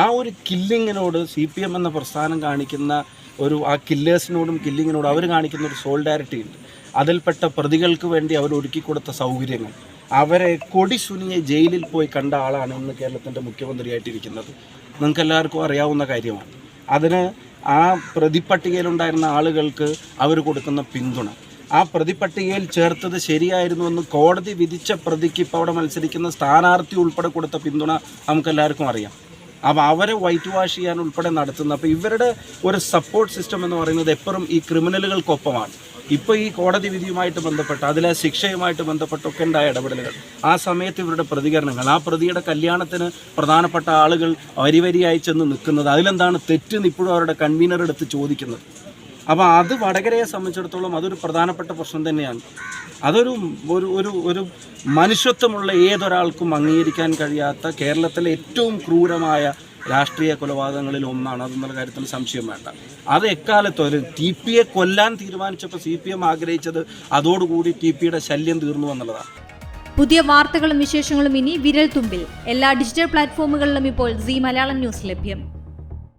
ആ ഒരു കില്ലിങ്ങിനോട് C P M എന്ന പ്രസ്ഥാനം കാണിക്കുന്ന ഒരു ആ കില്ലേഴ്സിനോടും കില്ലിങ്ങിനോടും അവർ കാണിക്കുന്ന ഒരു സോൾഡാരിറ്റി ഉണ്ട്. അതിൽപ്പെട്ട പ്രതികൾക്ക് വേണ്ടി അവർ ഒരുക്കി കൊടുത്ത സൗകര്യങ്ങൾ. അവരെ കൊടി സുനിയെ ജയിലിൽ പോയി കണ്ട ആളാണ് ഇന്ന് കേരളത്തിന്റെ മുഖ്യമന്ത്രിയായിട്ടിരിക്കുന്നത്. നിങ്ങൾക്ക് എല്ലാവർക്കും അറിയാവുന്ന കാര്യമാണ്. അതിന് ആ പ്രതിപട്ടികയിലുണ്ടായിരുന്ന ആളുകൾക്ക് അവർ കൊടുക്കുന്ന പിന്തുണ. ആ പ്രതിപട്ടികയിൽ ചേർത്തത് ശരിയായിരുന്നു എന്ന് കോടതി വിധിച്ച പ്രതിക്ക് ഇപ്പോൾ അവിടെ മത്സരിക്കുന്ന സ്ഥാനാർത്ഥി ഉൾപ്പെടെ കൊടുത്ത പിന്തുണ നമുക്കെല്ലാവർക്കും അറിയാം. അപ്പോൾ അവരെ വൈറ്റ് വാഷ് ചെയ്യാൻ ഉൾപ്പെടെ നടത്തുന്ന അപ്പോൾ ഇവരുടെ ഒരു സപ്പോർട്ട് സിസ്റ്റം എന്ന് പറയുന്നത് എപ്പോഴും ഈ ക്രിമിനലുകൾക്കൊപ്പമാണ്. ഇപ്പോൾ ഈ കോടതി വിധിയുമായിട്ട് ബന്ധപ്പെട്ട് അതിലെ ശിക്ഷയുമായിട്ട് ബന്ധപ്പെട്ടൊക്കെ ഉണ്ടായ ഇടപെടലുകൾ. ആ സമയത്ത് ഇവരുടെ പ്രതികരണങ്ങൾ ആ പ്രതിയുടെ കല്യാണത്തിന് പ്രധാനപ്പെട്ട ആളുകൾ വരിവരിയായി ചെന്ന് നിൽക്കുന്നത് അതിലെന്താണ് തെറ്റ് ഇപ്പോഴും അവരുടെ കൺവീനർ എടുത്ത് ചോദിക്കുന്നത്. അപ്പോൾ അത് വടകരയെ സംബന്ധിച്ചിടത്തോളം അതൊരു പ്രധാനപ്പെട്ട പ്രശ്നം തന്നെയാണ്. അതൊരു ഒരു ഒരു ഒരു മനുഷ്യത്വമുള്ള ഏതൊരാൾക്കും അംഗീകരിക്കാൻ കഴിയാത്ത കേരളത്തിലെ ഏറ്റവും ക്രൂരമായ രാഷ്ട്രീയ കൊലപാതകങ്ങളിൽ ഒന്നാണ്. അതെന്നുള്ള കാര്യത്തിൽ സംശയം വേണ്ട. അത് എക്കാലത്തും ഒരു ടി പിയെ കൊല്ലാൻ തീരുമാനിച്ചപ്പോൾ സി പി എം ആഗ്രഹിച്ചത് അതോടുകൂടി ടി പിയുടെ ശല്യം തീർന്നു എന്നുള്ളതാണ്. പുതിയ വാർത്തകളും വിശേഷങ്ങളും ഇനി വിരൽ തുമ്പിൽ എല്ലാ ഡിജിറ്റൽ പ്ലാറ്റ്ഫോമുകളിലും ഇപ്പോൾ സി മലയാളം ന്യൂസ് ലഭ്യം.